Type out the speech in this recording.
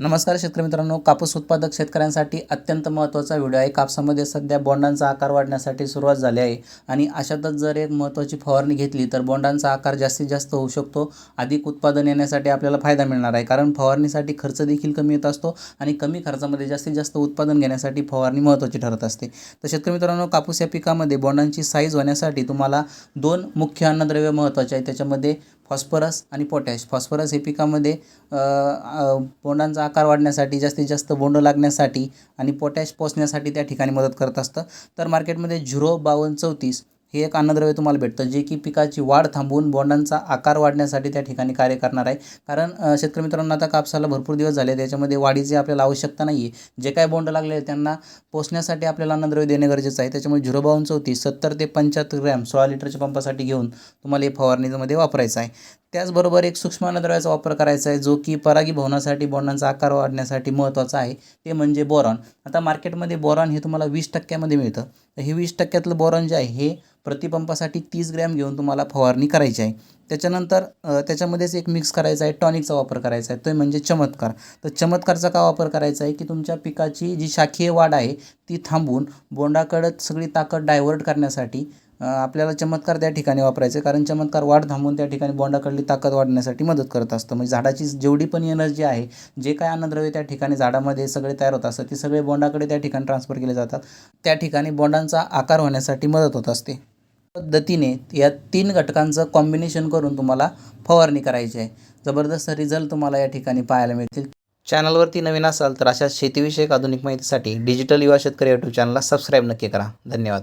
नमस्कार शेतकरी मित्रांनो कापूस उत्पादक शेतकऱ्यांसाठी अत्यंत महत्त्वाचा व्हिडिओ आहे. कापसामध्ये सध्या बोंडांचा आकार वाढण्यासाठी सुरुवात झाली आहे. आणि अशातच जर एक महत्त्वाची फवारणी घेतली तर बोंडांचा आकार जास्तीत जास्त होऊ शकतो. अधिक उत्पादन येण्यासाठी आपल्याला फायदा मिळणार आहे कारण फवारणीसाठी खर्च देखील कमी येत असतो आणि कमी खर्चामध्ये जास्तीत जास्त उत्पादन घेण्यासाठी फवारणी महत्त्वाची ठरत असते. तर शेतकरी मित्रांनो कापूस या पिकामध्ये बोंडांची साईज होण्यासाठी तुम्हाला दोन मुख्य अन्नद्रव्य महत्त्वाचे आहे त्याच्यामध्ये फॉस्फरस आणि पोटॅश. फॉस्फरस हे पिकामध्ये बोंडांचा आकार वाढण्यासाठी जास्तीत जास्त बोंड लागण्यासाठी आणि पोटॅश पोचण्यासाठी त्या ठिकाणी मदत करत असतं. तर मार्केटमध्ये झिरो बावन्न चौतीस हे एक अन्नद्रव्य तुम्हाला भेटतं जे की पिकाची वाढ थांबवून बोंडांचा आकार वाढण्यासाठी त्या ठिकाणी कार्य करणार आहे. कारण शेतकरी मित्रांनो आता कापसाला भरपूर दिवस झाले त्याच्यामध्ये वाढीची आपल्याला आवश्यकता नाही आहे जे काय बोंड लागले आहेत त्यांना पोचण्यासाठी आपल्याला अन्नद्रव्य देणे गरजेचं आहे. त्याच्यामुळे झिरो बावन्न चौतीस सत्तर ते पंच्याहत्तर ग्रॅम सोळा लिटरच्या पंपासाठी घेऊन तुम्हाला हे फवारणीमध्ये वापरायचं आहे. त्याचबरोबर एक सूक्ष्म अन्नद्रव्याचा वापर करायचा आहे जो की परागीभवनासाठी बोंडांचा आकार वाढण्यासाठी महत्त्वाचा आहे ते म्हणजे बोरॉन. आता मार्केटमध्ये बोरॉन हे तुम्हाला वीस टक्क्यामध्ये मिळतं. तर हे वीस टक्क्यातलं बोरॉन जे आहे हे प्रतिपंपासाठी तीस ग्रॅम घेऊन तुम्हाला फवारणी करायची आहे. त्याच्यानंतर त्याच्यामध्येच एक मिक्स करायचा आहे टॉनिकचा वापर करायचा आहे तो म्हणजे चमत्कार. तर चमत्कारचा का वापर करायचा आहे की तुमच्या पिकाची जी शाखीय वाढ आहे ती थांबवून बोंडाकडं सगळी ताकद डायव्हर्ट करण्यासाठी आपल्याला चमत्कार त्या ठिकाणी वापरायचं कारण चमत्कार वाढ थांबवून त्या ठिकाणी बोंडाकडली ताकद वाढण्यासाठी मदत करत असतं. म्हणजे झाडाची जेवढी पण एनर्जी आहे जे काय अन्नद्रव्य त्या ठिकाणी झाडामध्ये सगळे तयार होत असतात ते सगळे बोंडाकडे त्या ठिकाणी ट्रान्सफर केले जातात. त्या ठिकाणी बोंडांचा आकार होण्यासाठी मदत होत असते. पद्धतीने या तीन घटकांचं कॉम्बिनेशन करून तुम्हाला फवारणी करायची आहे. जबरदस्त रिझल्ट तुम्हाला या ठिकाणी पाहायला मिळतील. चॅनलवरती नवीन असाल तर अशा शेतीविषयक आधुनिक माहितीसाठी डिजिटल युवा शेतकरी यूट्यूब चॅनलला सबस्क्राईब नक्की करा. धन्यवाद.